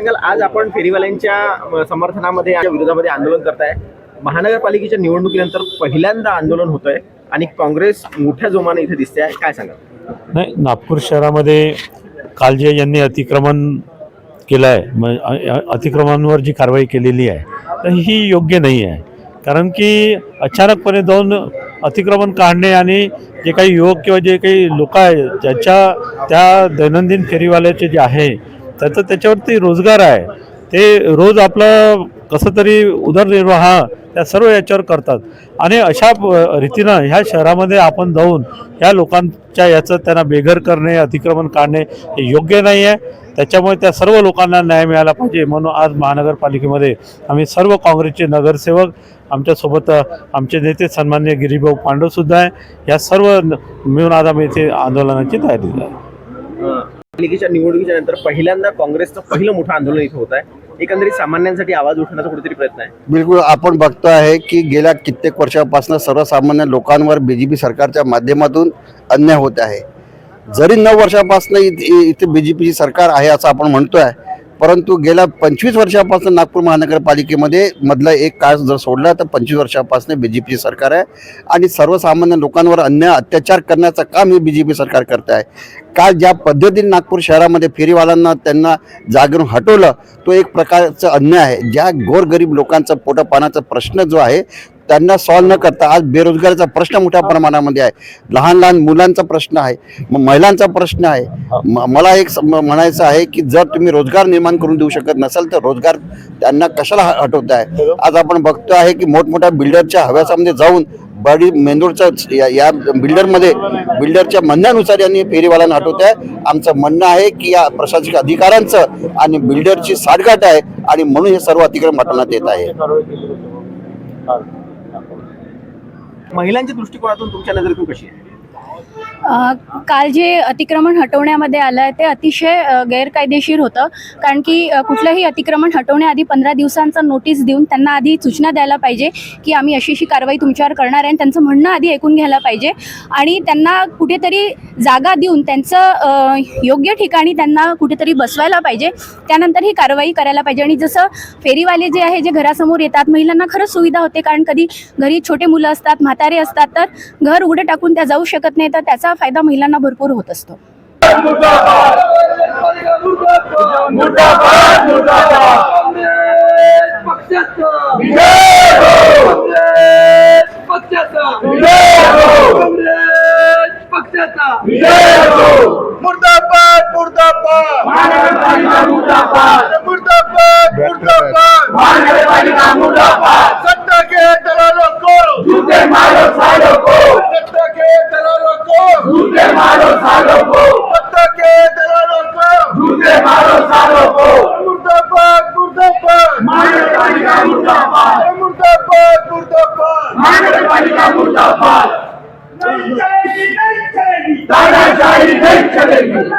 सांगाल आज आपण फेरीवाल्यांच्या समर्थनामध्ये विरोधामध्ये आंदोलन करताय. महानगरपालिकेच्या निवडणुकीनंतर पहिल्यांदा आंदोलन होतंय आणि काँग्रेस मोठ्या जोमाने इथे दिसते आहे काय सांगाल? नाही नागपूर शहरामध्ये कालजे यांनी अतिक्रमण केलं आहे म अतिक्रमणांवर जी कारवाई केलेली आहे तर ही योग्य नाही आहे. कारण की अचानकपणे जाऊन अतिक्रमण काढणे आणि जे काही युवक किंवा जे काही लोक आहे ज्याच्या त्या दैनंदिन फेरीवाल्याचे जे आहे त्याचं त्याच्यावरती रोजगार आहे. ते रोज आपलं कसं तरी उदरनिर्वाह त्या सर्व याच्यावर करतात. आणि अशा रीतीनं ह्या शहरामध्ये आपण जाऊन ह्या लोकांच्या याचं त्यांना बेघर करणे अतिक्रमण काढणे हे योग्य नाही आहे. त्याच्यामुळे त्या सर्व लोकांना न्याय मिळाला पाहिजे. म्हणून आज महानगरपालिकेमध्ये आम्ही सर्व काँग्रेसचे नगरसेवक आमच्यासोबत आमचे नेते सन्मान्य गिरीभाऊ पांडवसुद्धा आहे. या सर्व न- मिळून आज आम्ही इथे आंदोलनाची तयारी आहे पालिकेच्या निवडणुकीच्या नंतर पहिल्यांदा काँग्रेसचं पहिलं मोठं आंदोलन इथं होत आहे. एकंदरीत सामान्यांसाठी आवाज उठवण्याचा कुठेतरी प्रयत्न आहे. बिलकुल आपण बघतो आहे की गेल्या कित्येक वर्षापासून सर्वसामान्य लोकांवर बी जे पी सरकारच्या माध्यमातून अन्याय होत आहे. जरी नऊ वर्षापासून इथे इथे बी जे पीची सरकार आहे असं आपण म्हणतो आहे परंतु गेल्या पंचवीस वर्षापासून नागपूर महानगरपालिकेमध्ये मधला एक काळ जर सोडला तर पंचवीस वर्षापासून बी जे पी सरकार आहे. आणि सर्वसामान्य लोकांवर अन्याय अत्याचार करण्याचं काम हे बी जे पी सरकार करत आहे. काल ज्या पद्धतीने नागपूर शहरामध्ये फेरीवाल्यांना त्यांना जागेवरून हटवलं तो एक प्रकारचा अन्याय आहे. ज्या गोरगरीब लोकांचा पोटा पाण्याचा प्रश्न जो आहे त्यांना सॉल्व्ह न करता आज बेरोजगारीचा प्रश्न मोठ्या प्रमाणामध्ये आहे. लहान लहान मुलांचा प्रश्न आहे महिलांचा प्रश्न आहे. मला एक म्हणायचं आहे की जर तुम्ही रोजगार निर्माण करून देऊ शकत नसाल तर रोजगार त्यांना कशाला ह- हटवत आहे? आज आपण बघतो आहे की मोठमोठ्या बिल्डरच्या हव्यासामध्ये जाऊन बडी मेंदूरच्या या, या बिल्डरमध्ये बिल्डरच्या म्हणण्यानुसार यांनी फेरीवाल्यांना हटवत आहे. आमचं म्हणणं आहे की या प्रशासकीय अधिकाऱ्यांचं आणि बिल्डरची साठगाठ आहे आणि म्हणून हे सर्व अतिक्रम हटवण्यात येत आहे. महिलांच्या दृष्टिकोनातून तुमच्या नजरेतून कशी आहे? काल जे अतिक्रमण हटवण्यामध्ये आलं आहे ते अतिशय गैरकायदेशीर होतं. कारण की कुठलंही अतिक्रमण हटवण्याआधी पंधरा दिवसांचा नोटीस देऊन त्यांना आधी सूचना द्यायला पाहिजे की आम्ही अशी अशी कारवाई तुमच्यावर करणार आहे आणि त्यांचं म्हणणं आधी ऐकून घ्यायला पाहिजे. आणि त्यांना कुठेतरी जागा देऊन त्यांचं योग्य ठिकाणी त्यांना कुठेतरी बसवायला पाहिजे. त्यानंतर ही कारवाई करायला पाहिजे. आणि जसं फेरीवाले जे आहे जे घरासमोर येतात महिलांना खरंच सुविधा होते. कारण कधी घरी छोटे मुलं असतात म्हातारे असतात तर घर उघडे टाकून त्या जाऊ शकत नाही. तर त्याचा फायदा महिलांना भरपूर होत असतो मुर्दाबाद मुर्दाबाद मुर्दाबाद मुर्दाबाद मुर्दाबाद सत्ता के दलालों को जूते मारो सालों को सत्ता के दलालों को जूते मारो सालों को सत्ता के दलालों को जूते मारो सालों को मुर्दाबाद मुर्दाबाद महानगरपालिका मुर्दाबाद मुर्दाबाद मुर्दाबाद महानगरपालिका मुर्दाबाद नहीं चलेगी नहीं चलेगी तानाशाही नहीं चलेगी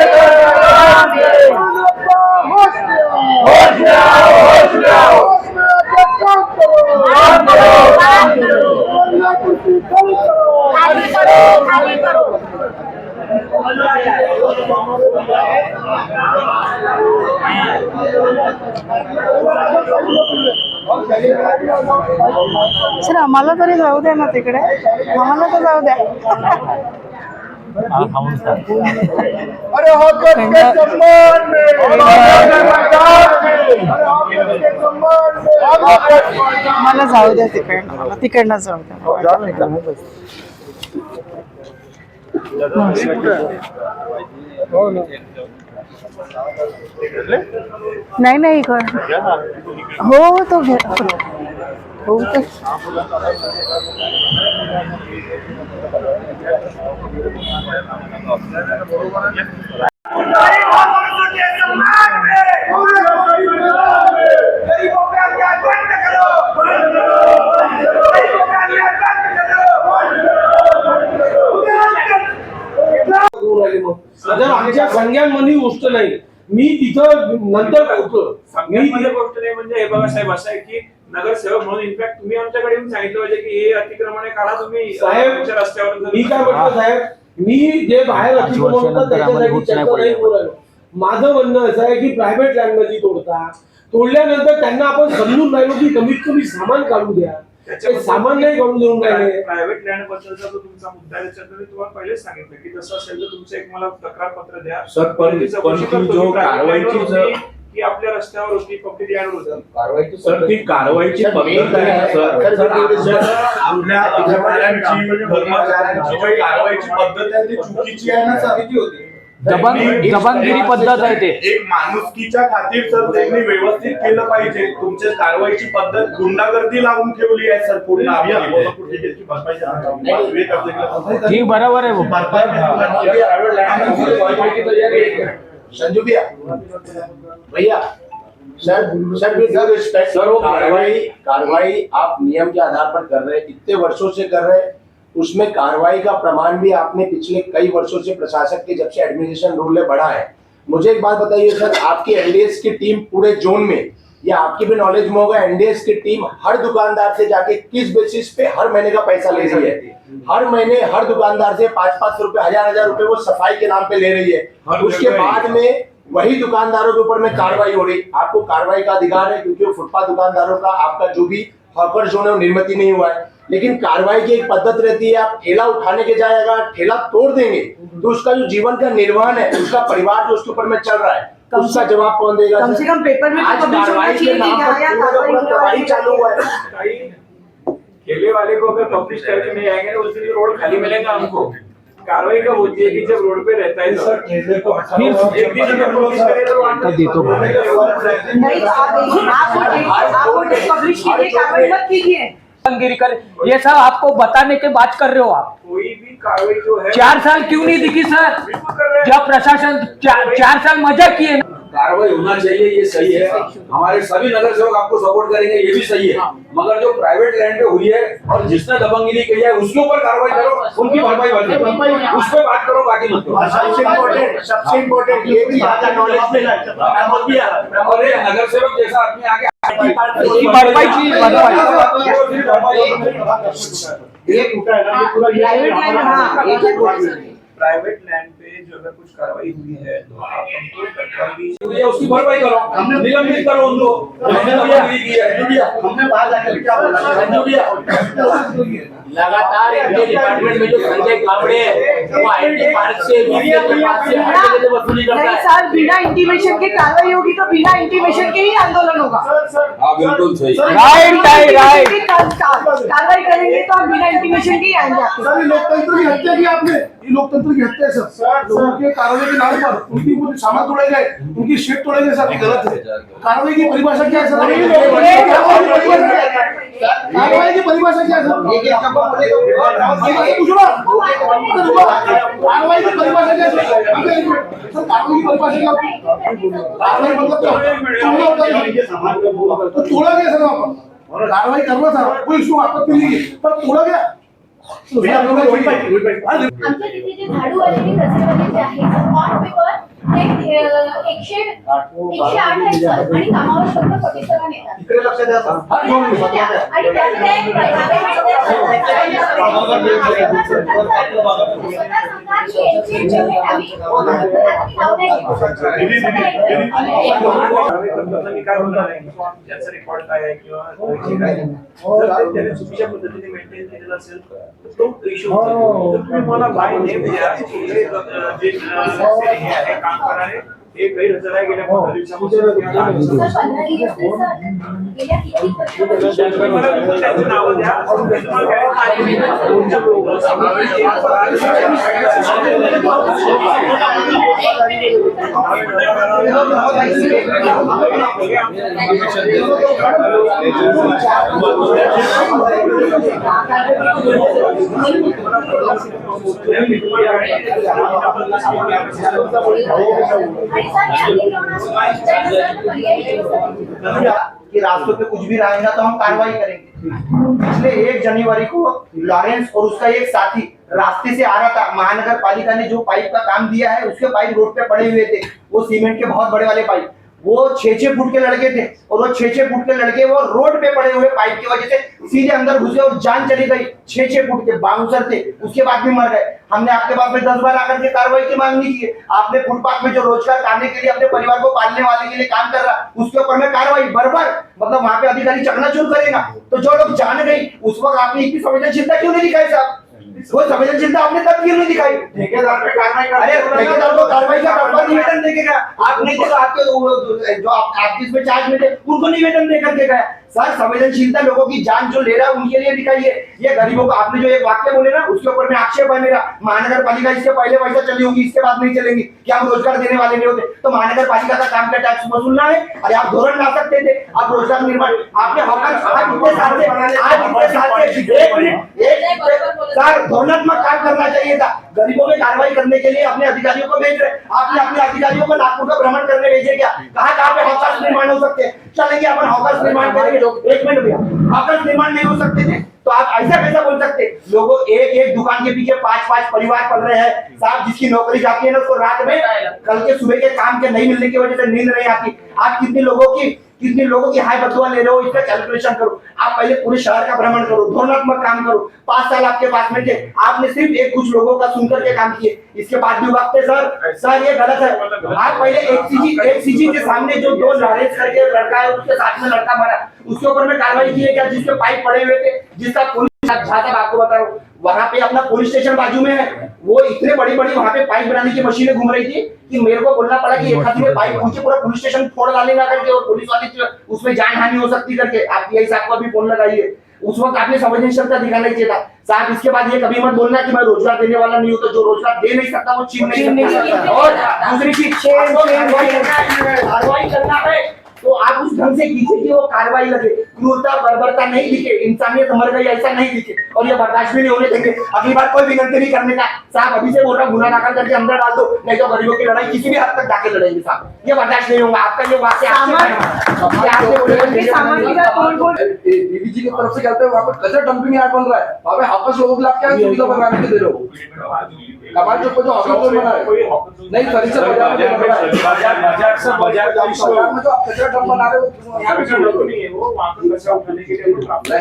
आम्हाला तरी जाऊ द्या ना तिकडे. आम्हाला तर जाऊ द्या. अरे मला जाऊ द्या तिकडनं मला तिकडनं जाऊ द्या नाही नाही इकड. हो हो तो घे. करो सांग्यांमध्ये गोष्ट नाही. मी तिथं नंतर सांगण्यामध्ये गोष्ट नाही म्हणजे हे बघा साहेब असं आहे की नगरसेवक म्हणून. इनफॅक्ट तुम्ही आमच्याकडे येऊन सांगितलं पाहिजे की हे अतिक्रमण आहे काढा तुम्ही. साहेब, आमच्या रस्त्यावर मी काय म्हटलं साहेब मी जे बाहेर अतिक्रमण होतं त्याच्यासाठी चर्चा नाही बोलायलो. माझं म्हणणं असं आहे की प्रायव्हेट लँडमध्ये तोडता. तोडल्यानंतर त्यांना आपण समजून राहिलो की कमीत कमी सामान काढू द्या. ते सामान नाही काढून देऊन राहिले. प्रायव्हेट लँड बद्दलचा जो तुमचा मुद्दा आहे त्याच्यात मी तुम्हाला पहिलेच सांगितलं की तसं असेल तर तुमचं एक मला तक्रार पत्र द्या. सर, पण- पण ती जो कारवाईची जर- होती, की आपल्या रस्त्यावर होती होती सर ती कारवाईची पद्धत आहे सर सर आमच्या- आपल्या अधिकाऱ्यांची कर्मचाऱ्यांची जी कारवाईची पद्धत आहे ती चुकीची आहे ना सर दबंग त्यांनी- दबंगगिरी पद्धत आहे ते एक माणुसकीच्या खातीर सर त्यांनी व्यवस्थित केलं पाहिजे तुमच्या कारवाईची पद्धत गुंडागर्दी लावून ठेवली आहे सर पूर्ण. ठीक बरोबर आहे. संजू भैया भैया sir sir with sir respect sir, वो कार्रवाई कार्रवाई आप नियम के आधार पर कर रहे हैं इतने वर्षों से कर रहे हैं। उसमें कार्रवाई का प्रमाण भी आपने पिछले कई वर्षों से प्रशासक के जब से एडमिनिस्ट्रेशन रूल में बढ़ा है। मुझे एक बात बताइए सर आपकी एनडीएस की टीम पूरे जोन में या आपकी भी नॉलेज में होगा एनडीएस की टीम हर दुकानदार से जाके किस बेसिस पे हर महीने का पैसा ले रही है? हर महीने हर दुकानदार से पाँच पाँच सौ रुपए हज़ार हज़ार रुपए वो सफ़ाई के नाम पे ले रही है। उसके बाद में वही दुकानदारों के ऊपर में कार्रवाई हो रही। आपको कार्रवाई का अधिकार है क्योंकि वो फुटपाथ दुकानदारों का आपका जो भी हॉकर जोन है वो निर्मित नहीं हुआ है। लेकिन कार्रवाई की एक पद्धत रहती है आप ठेला उठाने के जाए अगर ठेला तोड़ देंगे तो उसका जो जीवन का निर्वहन है उसका परिवार जो उसके ऊपर में चल रहा है उसका से- जवाब कौन देगा कम से कम पेपर में तो आज कार्रवाई के नाम पर पूरा पूरा कार्रवाई चालू हुआ है। ठेले वाले को अगर पब्लिश करके नहीं आएँगे तो उस दिन रोड खाली मिलेगा हमको। कार्रवाई कब होती है कि जब रोड पे रहता है सर तो एक दिन अगर पब्लिश करे तो वहाँ पे- नहीं तो आप देखिए आप आपको पब्लिश कीजिए कार्रवाई मत कीजिए। दबंगगिरी कर ये सब आपको बताने के बात कर रहे हो आप। कोई भी कार्रवाई जो है चार साल क्यों नहीं दिखी सर? कर जब प्रशासन चार, चार साल मज़ा किए। कार्रवाई होना चाहिए ये सही है। हमारे सभी नगर सेवक आपको सपोर्ट करेंगे ये भी सही है। मगर जो प्राइवेट लैंड पे हुई है और जिसने दबंगगिरी की है उसके ऊपर कार्रवाई करो उनकी भरपाई बने उस पर बात करो बाकी मत और सबसे इम्पोर्टेंट सबसे इम्पोर्टेंट ये भी नॉलेज में। और ये नगर सेवक जैसा आदमी आगे प्राइवेट लैंड पे जो कुछ कार्रवाई हुई है तो आप उसकी भरपाई करो हमने निलंबित करो उनको हमने बाहर जाकर क्या बोला लगातार इनके डिपार्टमेंट में जो संजय कावड़े हैं नहीं है सर बिना इंटीमेशन के कार्रवाई होगी तो बिना इंटीमेशन के ही आंदोलन होगा हाँ बिल्कुल सही राइट है राइट कार्रवाई करेंगे तो हम बिना इंटीमेशन के ही आएंगे सर ये लोकतंत्र की हत्या की आपने ये लोकतंत्र की हत्या है सर लोगों के कार्रवाई के नाम पर उनकी पूरी सामान तोड़े गए उनकी शेड तोड़े गए सर ये गलत है कार्रवाई की परिभाषा क्या है सर कार्रवाई की परिभाषा क्या है सर कारवाई पूछो की परिभाषा क्या सर सर कार्रवाई की परिभाषा क्या होती मतलब क्या तोड़ना होता है तो तोड़ा गया सर वहाँ पर कार्रवाई करना था कोई आपत्ति नहीं है पर तोड़ा गया आमच्या तिथे जे झाडूवाले कचरेवाले जे आहे ऑन पेपर एकशे एकशे आठ आहेत सर आणि कामावर फक्त फोर्टी सेवन येतात इकडे लक्ष द्या सर हर दोन आणि मिनिटं. त्यात- आणि त्यामध्ये स्वतः सांगतात की यांची जेवढे आम्ही लावले कारवाई करताना मी काय बोलणार आहे ज्याचा रेकॉर्ड काय आहे किंवा जे काय आहे. जर ते त्याने चुकीच्या पद्धतीने मेंटेन केलेलं असेल तर तो इश्यू मला बाय नेम द्या की हे अ, जे अ, हे आहे काम करणारे हे गैरहजर आहे गेल्या पंधरा दिवसापासून. सर पंधरा तुम्ही त्यांची नावं द्या. मी तुम्हाला कि रास्तों पे कुछ भी रहेगा तो हम कार्रवाई करेंगे। पिछले एक जनवरी को लॉरेंस और उसका एक साथी रास्ते से आ रहा था महानगर पालिका ने जो पाइप का काम दिया है, उसके पाइप रोड पे पड़े हुए थे। वो सीमेंट के बहुत बड़े वाले पाइप। वो छह छह फुट के लड़के थे और वो छह छह फुट के लड़के वो रोड पे पड़े हुए पाइप की वजह से सीधे अंदर घुसे और जान चली गई। छह छह फुट के बाउंसर थे, उसके बाद भी मर गए। हमने आपके पास में दस बार आकर के कार्रवाई की मांग नहीं की आपने फुटपाथ में जो रोज़गार करने के लिए, अपने परिवार को पालने वाले के लिए काम कर रहा, उसके ऊपर में कार्रवाई बरबर मतलब वहाँ पे अधिकारी चकनाचूर करेगा। तो जो लोग जान गई, उस वक्त आपने इतनी संवेदनशीलता क्यों नहीं दिखाई साहब? वो संवेदनशीलता आपने तब क्यों नहीं दिखाई। ठेकेदार पे कार्रवाई कर अरे ठेकेदार को कार्रवाई का डब्बा निवेदन देखेगा आप नहीं तो आपके जो आप आप जिसमें चार्ज में थे उनको निवेदन देकर के गया सर संवेदनशीलता लोगों की जान जो ले रहा है उनके लिए दिखाइए। ये गरीबों को आपने जो एक वाक्य बोले ना, उसके ऊपर में आक्षेप है मेरा। महानगर पालिका इसके पहले पैसा चली होगी, इसके बाद नहीं चलेंगी। क्या हम रोज़गार देने वाले नहीं होते? तो महानगर पालिका का काम का टैक्स वसूलना है? अरे आप धोरण ला सकते थे। आप रोज़गार निर्माण आपने सर धोरणात्मक काम करना चाहिए था। गरीबों में कार्रवाई करने के लिए अपने अधिकारियों को भेज रहे आपने अपने अधिकारियों को नागपुर का भ्रमण करने भेजे क्या? कहा पे हॉकर्स निर्माण हो सकते हैं? चलेंगे अपन हॉकर्स निर्माण करेंगे। एक मिनट भैया हॉकर्स निर्माण नहीं हो सकते थे? तो आप ऐसा कैसा बोल सकते? लोगों, एक एक दुकान के पीछे पाँच पाँच परिवार पल रहे हैं। साहब, जिसकी नौकरी जाती है ना, उसको रात में, कल के सुबह के काम के नहीं मिलने की वजह से नींद नहीं आती। आप कितने लोगों की, कितने लोगों की हाई बदुआ ले रहे हो, इसका कैलकुलेशन करो। आप पहले पूरे शहर का भ्रमण करो धोरणात्मक काम करो। पाँच साल आपके पास में थे, आपने सिर्फ़ एक कुछ लोगों का सुनकर के काम किए। इसके बाद भी वक्त सर। सर, ये गलत है। आप पहले एक सीजी एक सीजी के सामने जो दो लॉरेंस करके लड़का है, उसके साथ में लड़का मरा। उसके ऊपर में कार्रवाई की है क्या? जिसके पाइप पड़े हुए थे जिसका पुलिस तक आपको बता रहा हूँ वहाँ पे अपना पुलिस स्टेशन बाजू में है। वो इतने बड़ी बड़ी वहाँ पे पाइप बनाने की मशीनें घूम रही थी कि मेरे को बोलना पड़ा कि एक हाथी में पाइप पहुँचे पूरा पुलिस स्टेशन फोड़ डालेगा करके और पुलिस वाले उसमें जान हानि हो सकती करके। आप यही साहब को अभी फ़ोन लगाइए। उस वक्त आपने संवेदनशीलता दिखाना चाहिए था। साहब इसके बाद ये कभी मत बोलना कि मैं रोज़गार देने वाला नहीं हूँ तो जो रोज़गार दे नहीं सकता वो छीन नहीं सकता। सकता। और दूसरी चीज़ कार्रवाई करना है। कार्रवाई आप उस ढंग से कीजिए कि वो कार्रवाई लगे क्रूरता बर्बरता नहीं दिखे। इंसानियत मर गई ऐसा नहीं दिखे। और ये बर्दाश्त भी नहीं होने देंगे। अगली बार कोई विनंती नहीं करने का। साहब अभी से बोल रहा गुना दाखिल करके अंदर डाल दो। नहीं तो गरीबों की लड़ाई किसी भी हद तक जाके लड़ेंगे साहब। ये बर्दाश्त नहीं होगा। आपका जो वाक्य आपसे ये तोड़ डीवीजी की तरफ़ से कहते हैं वहाँ पे कचरा डंपिंग यार्ड बन रहा है। वहाँ पे हाउस लोगों के क्या सुविधा बनाने के दे रहे हो। कमाल चौक पे जो बना है। नहीं फर्नीचर बाज़ार बाज़ार बाज़ार का इशू जो आप कचरा डंप बना रहे हो यहाँ पे क्यों रखो? नहीं है। वो वहाँ पे उठाने के लिए आपने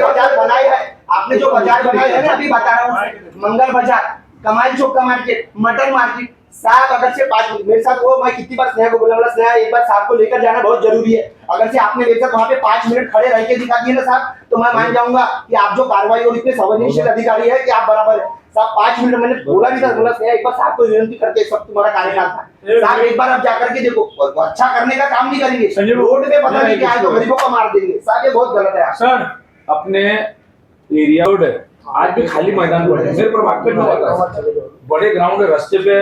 बाज़ार बनाए है आपने जो बाज़ार बनाए है ना अभी बता रहा हूँ। मंगल बाज़ार कमाल चौक का मार्केट मटन मार्केट साहब अगर से पाँच मेरे साथ वो मैं कितनी बार स्नेहा को बोला बोला स्नेहा एक बार साहब को लेकर जाना बहुत ज़रूरी है। अगर से आपने मेरे साथ वहाँ पे पाँच मिनट खड़े रह के दिखा दिए ना साहब तो मैं मान जाऊँगा कि आप जो कार्रवाई और इतने संवेदनशील अधिकारी है कि आप बराबर है। साहब पाँच मिनट मैंने बोला भी था बोला एक बार साहब को विनती करते सब तुम्हारा कार्यकाल था। साहब एक बार आप जाकर के देखो अच्छा करने का काम नहीं करेंगे। रोड पे पता नहीं क्या है तो गरीबों को मार देंगे। साहब ये बहुत गलत है सर अपने एरिया रोड है। आज भी खाली मैदान पड़े हैं। मेरे पर मार्केट में होता। है बड़े ग्राउंड है रास्ते पे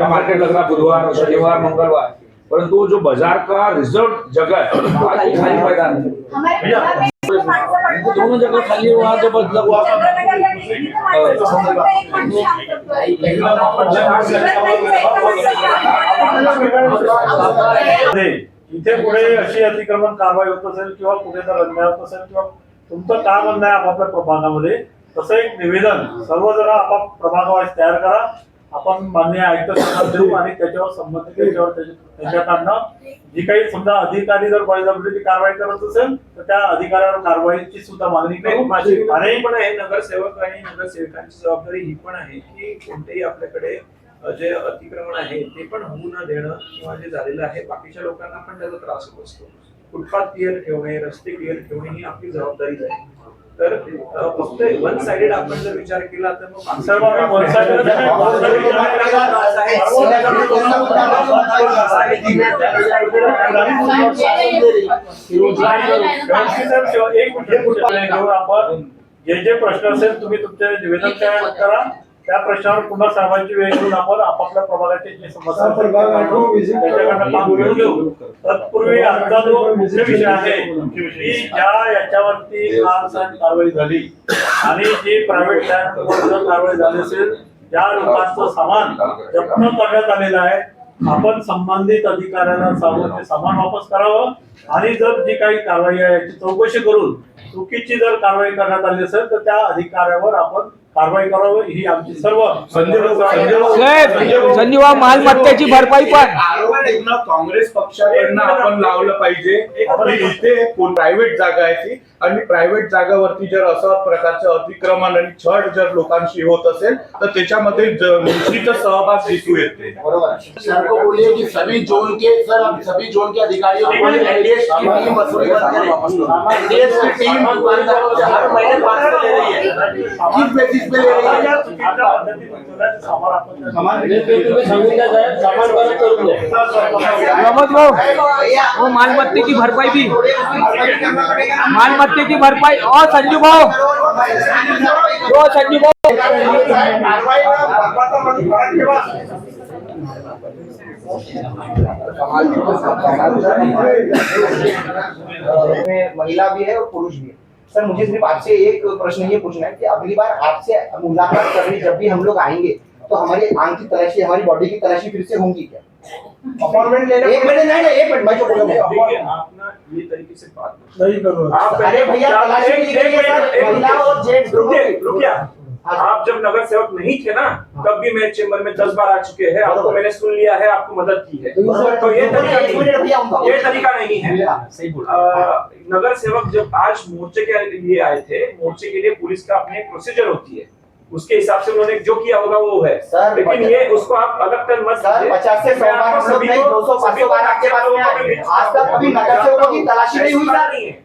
मार्केट लग रहा है बुधवार शनिवार मंगलवार। परंतु जो बाज़ार का रिज़र्व जगह है आज भी खाली मैदान है। दोन जगह खाली है वहाँ जो बदला इथे पुढे अशी अतिक्रमण कारवाई होत असेल किंवा कुठे जर अन्याय होत असेल किंवा तुमचं काय म्हणणं आहे आपापल्या प्रभागामध्ये तसं एक निवेदन सर्वजण आपाप प्रभागावाईज तयार करा. आपण मान्य आयुक्त देऊ आणि त्याच्यावर संबंधित त्याच्यावर त्याच्या- त्याच्याकडनं जी काही समजा अधिकारी जर बळजबरीची कारवाई करत असेल तर त्या अधिकाऱ्यावर कारवाईची सुद्धा मागणी करू. माझी आणि पण आहे नगरसेवक आणि नगरसेवकांची जबाबदारी ही पण आहे की कोणतेही आपल्याकडे जे अतिक्रमण आहे ते पण होऊ न देणं किंवा जे झालेलं आहे बाकीच्या लोकांना पण त्याचा त्रास होत असतो. फुटपाथ क्लिअर ठेवणे रस्ते क्लिअर ठेवणे ही आपली जबाबदारीच आहे. तर फक्त वन साइडेड आपण जर विचार केला तर मग आपण जे जे प्रश्न असेल तुम्ही तुमचे निवेदन तयार करा त्या प्रश्नावर पुन्हा सर्वांची वेळ घेऊन आपण आपापल्या प्रभागाचे जे समस्या तत्पूर्वी आजचा जो मुख्य विषय आहे की ज्या याच्यावरती कारवाई झाली आणि जी प्रायव्हेट लँड कारवाई झाली असेल ज्या लोकांचं सामान जप्त करण्यात आलेलं आहे आपण संबंधित अधिकाऱ्यांना सांगून ते सामान वापस करावं. आणि जर जी काही कारवाई आहे याची चौकशी करून चुकीची जर कारवाई करण्यात आली असेल तर त्या अधिकाऱ्यावर आपण कारवाई करावी ही आमची सर्व संजय मालमत्तेची भरपाई पण. काँग्रेस पक्षाकडनं आपण लावलं पाहिजे. इथे प्रायव्हेट जागा आहे ती. आणि प्रायव्हेट जागावरती जर असं प्रकारचं अतिक्रमण आणि छळ जर लोकांशी होत असेल तर त्याच्यामध्ये निश्चितच सहभाग दिसू येते सर को बोलिए कि सभी जोन के सर अब सभी जोन के अधिकारियों को बोलिए एनडीएस की टीम वसूली बंद करें एनडीएस की टीम दुकानदारों से हर महीने पाँच सौ ले रही है। किस बेसिस पे ले रही है? या चुकीच्या पद्धतीने सामान आपण प्रमोद भाऊ वो मालमत्ते की भरपाई भी। मालमत्ते की भरपाई। और संजू भाऊ। वो संजू में महिला भी है और पुरुष भी है। सर, मुझे सिर्फ़ आपसे एक प्रश्न ये पूछना है कि अगली बार आपसे मुलाकात करने जब भी हम लोग आएँगे तो हमारी आँख की तलाशी, हमारी बॉडी की तलाशी फिर से होंगी क्या? अपॉइंटमेंट लेने एक मिनट नहीं नहीं एक मिनट बोल। रहा आप ना ये तरीके से बात नहीं करो। आप अरे भैया तलाशी ली गई है महिला और जेंट्स रुकिए रुकिए। हाँ। आप जब नगर सेवक नहीं थे ना तब भी मेरे चेंबर में दस बार आ चुके हैं। आपको मैंने सुन लिया है आपको मदद की है। तो ये तरीका नहीं ये तरीका नहीं है। सही बोल। नगर सेवक जब आज मोर्चे के लिए आए थे मोर्चे के लिए पुलिस का अपने प्रोसीजर होती है। उसके हिसाब से उन्होंने जो किया होगा वो है। सर, लेकिन ये उसको आप अलग कर मत सर पचास से सौ बार हम लोग सभी नहीं दो सौ पाँच सौ बार आपके पास में आज तक कभी नगर सेवकों की तलाशी नहीं हुई सर।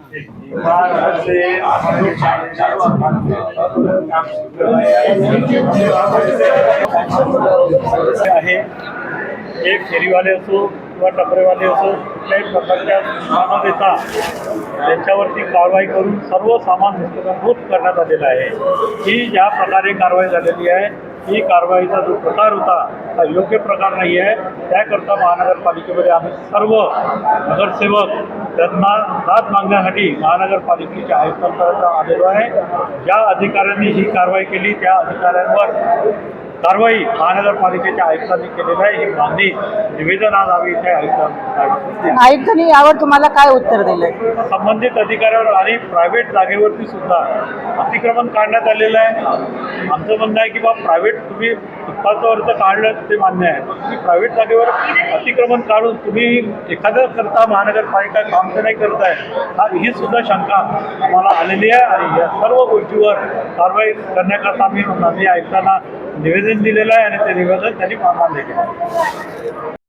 आहे. एक फेरीवाले असो किंवा टपरेवाले असो कुठल्याही प्रकारच्या सूचना न देता त्यांच्यावरती कारवाई करून सर्व सामान हस्तगत करण्यात आलेलं आहे. ही ज्या प्रकारे कारवाई झालेली आहे ही कारवाईचा जो प्रकार होता हा योग्य प्रकार नाही आहे. त्याकरता महानगरपालिकेमध्ये आम्ही सर्व नगरसेवक त्यांना दाद मागण्यासाठी महानगरपालिकेच्या आयुक्तांपर्यंत आलेलो आहे. ज्या अधिकाऱ्यांनी ही कारवाई केली त्या अधिकाऱ्यांवर कारवाई महानगरपालिकेच्या आयुक्तांनी केलेली आहे. ही मागणी निवेदन आज आम्ही इथे आयुक्तांना आयुक्तांनी यावर तुम्हाला काय उत्तर दिलंय? संबंधित अधिकाऱ्यावर आणि प्रायव्हेट जागेवरती सुद्धा अतिक्रमण काढण्यात आलेलं आहे. आमचं म्हणणं आहे की बा प्रायव्हेट तुम्ही फुटपाथचा अर्थ काढलं ते मान्य आहे. तुम्ही प्रायव्हेट जागेवर अतिक्रमण काढून तुम्ही एखादं करता महानगरपालिका काम तर नाही करताय हा ही सुद्धा शंका आम्हाला आलेली आहे आणि या सर्व गोष्टीवर कारवाई करण्याकरता आम्ही आम्ही ऐकताना निवेदन दिलेलं आहे आणि ते निवेदन त्यांनी मान्य केलं